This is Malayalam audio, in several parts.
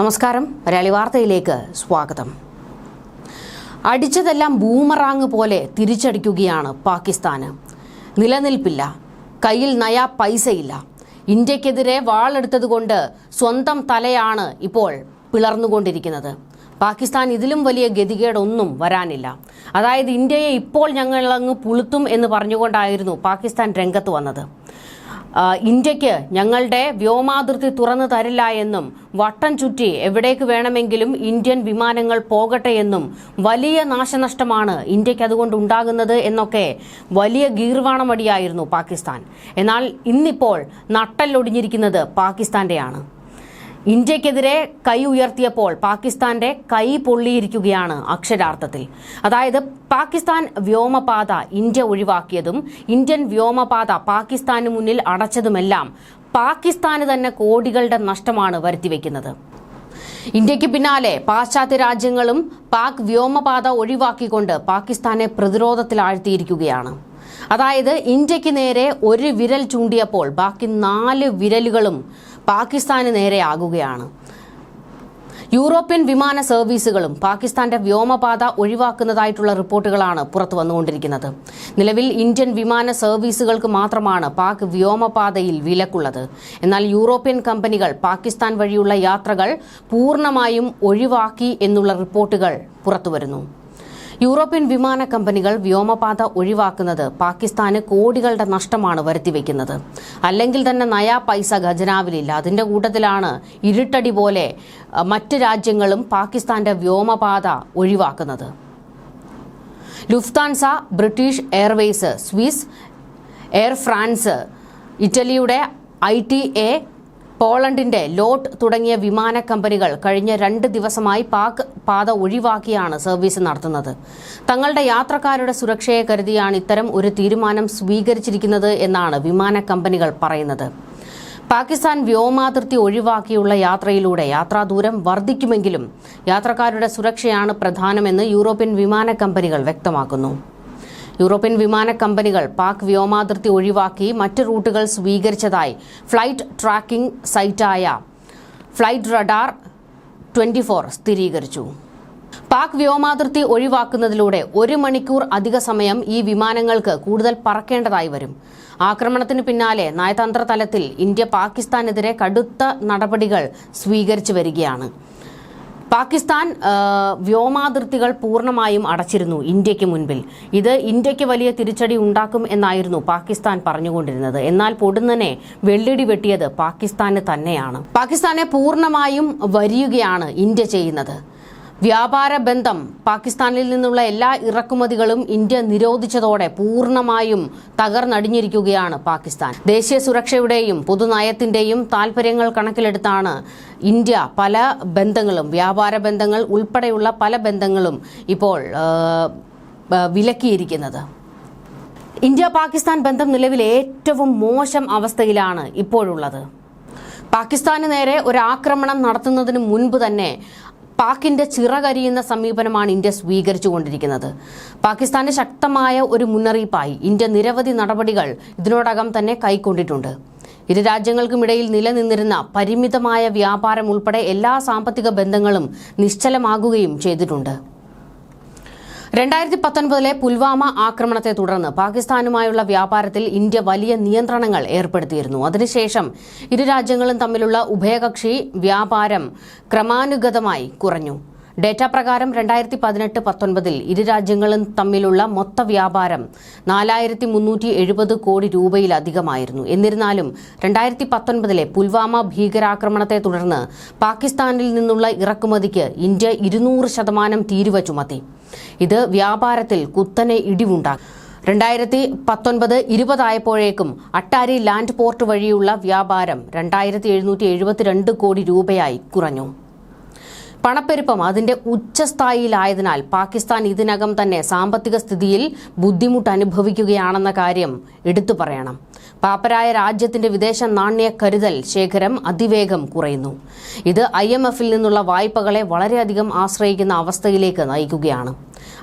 നമസ്കാരം. മലയാളി വാർത്തയിലേക്ക് സ്വാഗതം. അടിച്ചതെല്ലാം ബൂമറാങ് പോലെ തിരിച്ചടിക്കുകയാണ് പാകിസ്ഥാന്. നിലനിൽപ്പില്ല. കയ്യിൽ നയാ പൈസയില്ല. ഇന്ത്യക്കെതിരെ വാളെടുത്തതുകൊണ്ട് സ്വന്തം തലയാണ് ഇപ്പോൾ പിളർന്നുകൊണ്ടിരിക്കുന്നത്. പാകിസ്ഥാൻ ഇതിലും വലിയ ഗതികേടൊന്നും വരാനില്ല. അതായത് ഇന്ത്യയെ ഇപ്പോൾ ഞങ്ങളങ്ങ് പുളുത്തും എന്ന് പറഞ്ഞുകൊണ്ടായിരുന്നു പാകിസ്ഥാൻ രംഗത്ത് വന്നത്. ഇന്ത്യയ്ക്ക് ഞങ്ങളുടെ വ്യോമാതിർത്തി തുറന്നു തരില്ല എന്നും വട്ടം ചുറ്റി എവിടേക്ക് വേണമെങ്കിലും ഇന്ത്യൻ വിമാനങ്ങൾ പോകട്ടെ എന്നും വലിയ നാശനഷ്ടമാണ് ഇന്ത്യയ്ക്ക് അതുകൊണ്ട് ഉണ്ടാകുന്നത് എന്നൊക്കെ വലിയ ഗീർവാണമടിയായിരുന്നു പാകിസ്ഥാൻ. എന്നാൽ ഇന്നിപ്പോൾ നട്ടല്ലൊടിഞ്ഞിരിക്കുന്നത് പാകിസ്ഥാന്റെയാണ്. ഇന്ത്യക്കെതിരെ കൈ ഉയർത്തിയപ്പോൾ പാകിസ്ഥാന്റെ കൈ പൊള്ളിയിരിക്കുകയാണ് അക്ഷരാർത്ഥത്തിൽ. അതായത് പാകിസ്ഥാൻ വ്യോമപാത ഇന്ത്യ ഒഴിവാക്കിയതും ഇന്ത്യൻ വ്യോമപാത പാകിസ്ഥാന് മുന്നിൽ അടച്ചതുമെല്ലാം പാകിസ്ഥാന് തന്നെ കോടികളുടെ നഷ്ടമാണ് വരുത്തിവെക്കുന്നത്. ഇന്ത്യയ്ക്ക് പിന്നാലെ പാശ്ചാത്യ രാജ്യങ്ങളും പാക് വ്യോമപാത ഒഴിവാക്കിക്കൊണ്ട് പാകിസ്ഥാനെ പ്രതിരോധത്തിലാഴ്ത്തിയിരിക്കുകയാണ്. അതായത് ഇന്ത്യയ്ക്ക് നേരെ ഒരു വിരൽ ചൂണ്ടിയപ്പോൾ ബാക്കി നാല് വിരലുകളും പാകിസ്ഥാന് നേരെയാകുകയാണ്. യൂറോപ്യൻ വിമാന സർവീസുകളും പാകിസ്ഥാന്റെ വ്യോമപാത ഒഴിവാക്കുന്നതായിട്ടുള്ള റിപ്പോർട്ടുകളാണ് പുറത്തു വന്നുകൊണ്ടിരിക്കുന്നത്. നിലവിൽ ഇന്ത്യൻ വിമാന സർവീസുകൾക്ക് മാത്രമാണ് പാക് വ്യോമപാതയിൽ വിലക്കുള്ളത്. എന്നാൽ യൂറോപ്യൻ കമ്പനികൾ പാകിസ്ഥാൻ വഴിയുള്ള യാത്രകൾ പൂർണമായും ഒഴിവാക്കി എന്നുള്ള റിപ്പോർട്ടുകൾ പുറത്തുവരുന്നു. യൂറോപ്യൻ വിമാന കമ്പനികൾ വ്യോമപാത ഒഴിവാക്കുന്നത് പാകിസ്ഥാന് കോടികളുടെ നഷ്ടമാണ് വരുത്തിവെക്കുന്നത്. അല്ലെങ്കിൽ തന്നെ നയാ പൈസ ഖജനാവിലില്ല. അതിന്റെ കൂട്ടത്തിലാണ് ഇരുട്ടടി പോലെ മറ്റ് രാജ്യങ്ങളും പാകിസ്ഥാന്റെ വ്യോമപാത ഒഴിവാക്കുന്നത്. Lufthansa British Airways Swiss Air France ഇറ്റലിയുടെ ഐ ടി എ പോളണ്ടിന്റെ ലോട്ട് തുടങ്ങിയ വിമാന കമ്പനികൾ കഴിഞ്ഞ രണ്ട് ദിവസമായി പാക് പാത ഒഴിവാക്കിയാണ് സർവീസ് നടത്തുന്നത്. തങ്ങളുടെ യാത്രക്കാരുടെ സുരക്ഷയെ കരുതിയാണ് ഇത്തരം ഒരു തീരുമാനം സ്വീകരിച്ചിരിക്കുന്നത് എന്നാണ് വിമാന കമ്പനികൾ പറയുന്നത്. പാകിസ്ഥാൻ വ്യോമാതിർത്തി ഒഴിവാക്കിയുള്ള യാത്രയിലൂടെ യാത്രാദൂരം വർദ്ധിക്കുമെങ്കിലും യാത്രക്കാരുടെ സുരക്ഷയാണ് പ്രധാനമെന്ന് യൂറോപ്യൻ വിമാന കമ്പനികൾ വ്യക്തമാക്കുന്നു. യൂറോപ്യൻ വിമാന കമ്പനികൾ പാക് വ്യോമാതിർത്തി ഒഴിവാക്കി മറ്റ് റൂട്ടുകൾ സ്വീകരിച്ചതായി ഫ്ലൈറ്റ് ട്രാക്കിംഗ് സൈറ്റായ ഫ്ലൈറ്റ് റഡാർ ട്വന്റി ഫോർ സ്ഥിരീകരിച്ചു. പാക് വ്യോമാതിർത്തി ഒഴിവാക്കുന്നതിലൂടെ ഒരു മണിക്കൂർ അധിക സമയം ഈ വിമാനങ്ങൾക്ക് കൂടുതൽ പറക്കേണ്ടതായി വരും. ആക്രമണത്തിന് പിന്നാലെ നയതന്ത്ര തലത്തിൽ ഇന്ത്യ പാകിസ്ഥാനെതിരെ കടുത്ത നടപടികൾ സ്വീകരിച്ചു വരികയാണ്. പാകിസ്ഥാൻ വ്യോമാതിർത്തികൾ പൂർണമായും അടച്ചിരുന്നു ഇന്ത്യയ്ക്ക് മുൻപിൽ. ഇത് ഇന്ത്യയ്ക്ക് വലിയ തിരിച്ചടി ഉണ്ടാക്കും എന്നായിരുന്നു പാകിസ്ഥാൻ പറഞ്ഞുകൊണ്ടിരുന്നത്. എന്നാൽ പൊടുന്നനെ വെള്ളിടി വെട്ടിയത് പാകിസ്ഥാന് തന്നെയാണ്. പാകിസ്ഥാനെ പൂർണമായും വരിയുകയാണ് ഇന്ത്യ ചെയ്യുന്നത്. വ്യാപാര ബന്ധം പാകിസ്ഥാനിൽ നിന്നുള്ള എല്ലാ ഇറക്കുമതികളും ഇന്ത്യ നിരോധിച്ചതോടെ പൂർണമായും തകർന്നടിഞ്ഞിരിക്കുകയാണ് പാകിസ്ഥാൻ. ദേശീയ സുരക്ഷയുടെയും പൊതുനയത്തിന്റെയും താൽപര്യങ്ങൾ കണക്കിലെടുത്താണ് ഇന്ത്യ പല ബന്ധങ്ങളും വ്യാപാര ബന്ധങ്ങൾ ഉൾപ്പെടെയുള്ള പല ബന്ധങ്ങളും ഇപ്പോൾ വിലക്കിയിരിക്കുന്നത്. ഇന്ത്യ പാകിസ്ഥാൻ ബന്ധം നിലവിൽ ഏറ്റവും മോശം അവസ്ഥയിലാണ് ഇപ്പോഴുള്ളത്. പാകിസ്ഥാന് നേരെ ഒരു ആക്രമണം നടത്തുന്നതിന് മുൻപ് തന്നെ പാക്കിന്റെ ചിറകരിയുന്ന സമീപനമാണ് ഇന്ത്യ സ്വീകരിച്ചുകൊണ്ടിരിക്കുന്നത്. പാകിസ്ഥാന് ശക്തമായ ഒരു മുന്നറിയിപ്പായി ഇന്ത്യ നിരവധി നടപടികൾ ഇതിനോടകം തന്നെ കൈക്കൊണ്ടിട്ടുണ്ട്. ഇരു രാജ്യങ്ങൾക്കുമിടയിൽ നിലനിന്നിരുന്ന പരിമിതമായ വ്യാപാരം ഉൾപ്പെടെ എല്ലാ സാമ്പത്തിക ബന്ധങ്ങളും നിശ്ചലമാകുകയും ചെയ്തിട്ടുണ്ട്. രണ്ടായിരത്തി പത്തൊൻപതിലെ പുൽവാമ ആക്രമണത്തെ തുടർന്ന് പാകിസ്ഥാനുമായുള്ള വ്യാപാരത്തിൽ ഇന്ത്യ വലിയ നിയന്ത്രണങ്ങൾ ഏർപ്പെടുത്തിയിരുന്നു. അതിനുശേഷം ഇരു രാജ്യങ്ങളും തമ്മിലുള്ള ഉഭയകക്ഷി വ്യാപാരം ക്രമാനുഗതമായി കുറഞ്ഞു. ഡേറ്റ പ്രകാരം രണ്ടായിരത്തി പതിനെട്ട് പത്തൊൻപതിൽ ഇരു രാജ്യങ്ങളും തമ്മിലുള്ള മൊത്ത വ്യാപാരം നാലായിരത്തി മുന്നൂറ്റി എഴുപത് കോടി രൂപയിലധികമായിരുന്നു. എന്നിരുന്നാലും രണ്ടായിരത്തി പത്തൊൻപതിലെ പുൽവാമ ഭീകരാക്രമണത്തെ തുടർന്ന് പാകിസ്ഥാനിൽ നിന്നുള്ള ഇറക്കുമതിക്ക് ഇന്ത്യ ഇരുന്നൂറ് ശതമാനം തീരുവ ചുമത്തി. ഇത് വ്യാപാരത്തിൽ കുത്തനെ ഇടിവുണ്ടാക്കി. രണ്ടായിരത്തി പത്തൊൻപത് ഇരുപതായപ്പോഴേക്കും അട്ടാരി ലാൻഡ് പോർട്ട് വഴിയുള്ള വ്യാപാരം രണ്ടായിരത്തി എഴുന്നൂറ്റി എഴുപത്തിരണ്ട് കോടി രൂപയായി കുറഞ്ഞു. പണപ്പെരുപ്പം അതിന്റെ ഉച്ചസ്ഥായിയിലായതിനാൽ പാകിസ്ഥാൻ ഇതിനകം തന്നെ സാമ്പത്തിക സ്ഥിതിയിൽ ബുദ്ധിമുട്ട് അനുഭവിക്കുകയാണെന്ന കാര്യം എടുത്തു പറയണം. പാപ്പരായ രാജ്യത്തിന്റെ വിദേശ നാണ്യ കരുതൽ ശേഖരം അതിവേഗം കുറയുന്നു. ഇത് ഐ എം എഫിൽ നിന്നുള്ള വായ്പകളെ വളരെയധികം ആശ്രയിക്കുന്ന അവസ്ഥയിലേക്ക് നയിക്കുകയാണ്.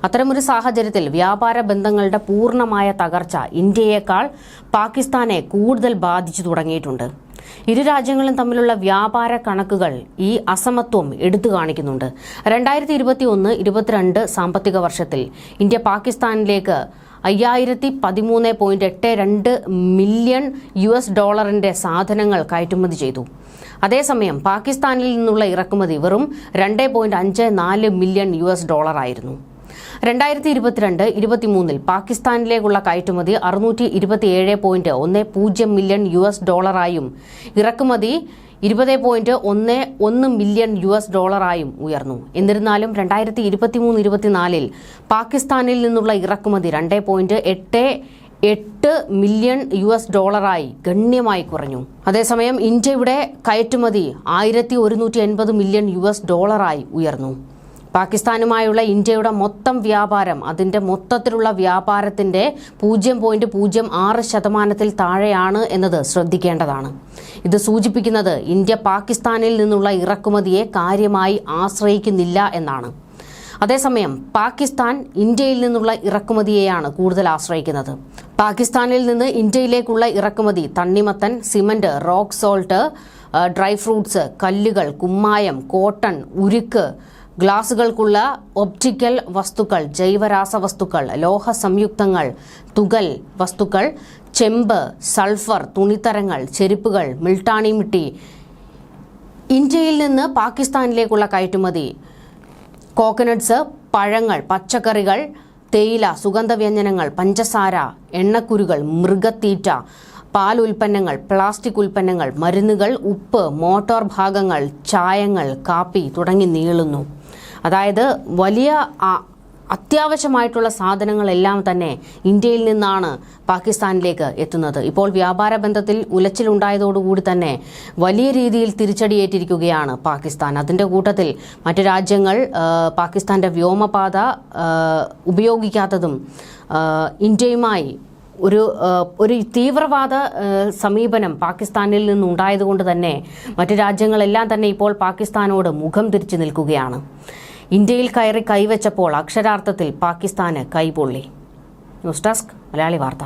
അത്തരമൊരു സാഹചര്യത്തിൽ വ്യാപാര ബന്ധങ്ങളുടെ പൂർണമായ തകർച്ച ഇന്ത്യയേക്കാൾ പാകിസ്ഥാനെ കൂടുതൽ ബാധിച്ചു തുടങ്ങിയിട്ടുണ്ട്. ഇരു രാജ്യങ്ങളും തമ്മിലുള്ള വ്യാപാര കണക്കുകൾ ഈ അസമത്വം എടുത്തു കാണിക്കുന്നുണ്ട്. രണ്ടായിരത്തി ഇരുപത്തി ഒന്ന് ഇരുപത്തിരണ്ട് സാമ്പത്തിക വർഷത്തിൽ ഇന്ത്യ പാകിസ്ഥാനിലേക്ക് അയ്യായിരത്തി പതിമൂന്ന് പോയിന്റ് എട്ട് രണ്ട് മില്യൺ യു എസ് ഡോളറിന്റെ സാധനങ്ങൾ കയറ്റുമതി ചെയ്തു. അതേസമയം പാകിസ്ഥാനിൽ നിന്നുള്ള ഇറക്കുമതി വെറും രണ്ട് പോയിന്റ് അഞ്ച് നാല് മില്യൺ യു എസ് ഡോളറായിരുന്നു. രണ്ടായിരത്തി ഇരുപത്തിരണ്ട് ഇരുപത്തിമൂന്നിൽ പാകിസ്ഥാനിലേക്കുള്ള കയറ്റുമതി അറുന്നൂറ്റി ഇരുപത്തിയേഴ് പോയിന്റ് ഒന്ന് പൂജ്യം മില്യൺ യു എസ് ഡോളറായും ഇറക്കുമതി ഇരുപത് പോയിന്റ് ഒന്ന് ഒന്ന് മില്യൺ യു എസ് ഡോളറായും ഉയർന്നു. എന്നിരുന്നാലും രണ്ടായിരത്തി ഇരുപത്തിമൂന്ന് ഇരുപത്തിനാലിൽ പാകിസ്ഥാനിൽ നിന്നുള്ള ഇറക്കുമതി രണ്ട് പോയിന്റ് എട്ട് എട്ട് മില്യൺ യു എസ് ഡോളറായി ഗണ്യമായി കുറഞ്ഞു. അതേസമയം ഇന്ത്യയുടെ കയറ്റുമതി ആയിരത്തി ഒരുന്നൂറ്റി എൺപത് മില്യൺ യു എസ് ഡോളറായി ഉയർന്നു. പാകിസ്ഥാനുമായുള്ള ഇന്ത്യയുടെ മൊത്തം വ്യാപാരം അതിന്റെ മൊത്തത്തിലുള്ള വ്യാപാരത്തിന്റെ പൂജ്യം പോയിന്റ് പൂജ്യം ആറ് ശതമാനത്തിൽ താഴെയാണ് എന്നത് ശ്രദ്ധിക്കേണ്ടതാണ്. ഇത് സൂചിപ്പിക്കുന്നത് ഇന്ത്യ പാകിസ്ഥാനിൽ നിന്നുള്ള ഇറക്കുമതിയെ കാര്യമായി ആശ്രയിക്കുന്നില്ല എന്നാണ്. അതേസമയം പാകിസ്ഥാൻ ഇന്ത്യയിൽ നിന്നുള്ള ഇറക്കുമതിയെയാണ് കൂടുതൽ ആശ്രയിക്കുന്നത്. പാകിസ്ഥാനിൽ നിന്ന് ഇന്ത്യയിലേക്കുള്ള ഇറക്കുമതി തണ്ണിമത്തൻ cement rock salt dry fruits കല്ലുകൾ കുമ്മായം കോട്ടൺ ഉരുക്ക് ഗ്ലാസുകൾക്കുള്ള ഒപ്റ്റിക്കൽ വസ്തുക്കൾ ജൈവരാസ വസ്തുക്കൾ ലോഹ സംയുക്തങ്ങൾ തുകൽ വസ്തുക്കൾ ചെമ്പ് സൾഫർ തുണിത്തരങ്ങൾ ചെരുപ്പുകൾ മിൾട്ടാണി മിട്ടി ഇന്ത്യയിൽ നിന്ന് പാകിസ്ഥാനിലേക്കുള്ള കയറ്റുമതി. കോക്കനട്ട്സ് പഴങ്ങൾ പച്ചക്കറികൾ തേയില സുഗന്ധവ്യഞ്ജനങ്ങൾ പഞ്ചസാര എണ്ണക്കുരുകൾ മൃഗത്തീറ്റ പാൽ ഉൽപ്പന്നങ്ങൾ പ്ലാസ്റ്റിക് ഉൽപ്പന്നങ്ങൾ മരുന്നുകൾ ഉപ്പ് മോട്ടോർ ഭാഗങ്ങൾ ചായങ്ങൾ കാപ്പി തുടങ്ങി നീളുന്നു. അതായത് വലിയ അത്യാവശ്യമായിട്ടുള്ള സാധനങ്ങളെല്ലാം തന്നെ ഇന്ത്യയിൽ നിന്നാണ് പാകിസ്ഥാനിലേക്ക് എത്തുന്നത്. ഇപ്പോൾ വ്യാപാര ബന്ധത്തിൽ ഉലച്ചിലുണ്ടായതോടുകൂടി തന്നെ വലിയ രീതിയിൽ തിരിച്ചടിയേറ്റിരിക്കുകയാണ് പാകിസ്ഥാൻ. അതിന്റെ കൂട്ടത്തിൽ മറ്റു രാജ്യങ്ങൾ പാകിസ്ഥാന്റെ വ്യോമപാത ഉപയോഗിക്കാത്തതും ഇന്ത്യയുമായി ഒരു ഒരു തീവ്രവാദ സമീപനം പാകിസ്ഥാനിൽ നിന്നുണ്ടായതുകൊണ്ട് തന്നെ മറ്റു രാജ്യങ്ങളെല്ലാം തന്നെ ഇപ്പോൾ പാകിസ്ഥാനോട് മുഖം തിരിച്ചു നിൽക്കുകയാണ്. ഇന്ത്യയിൽ കയറി കൈവച്ചപ്പോൾ അക്ഷരാർത്ഥത്തിൽ പാകിസ്ഥാന് കൈപൊള്ളി. ന്യൂസ് ഡെസ്ക് മലയാളി വാർത്ത.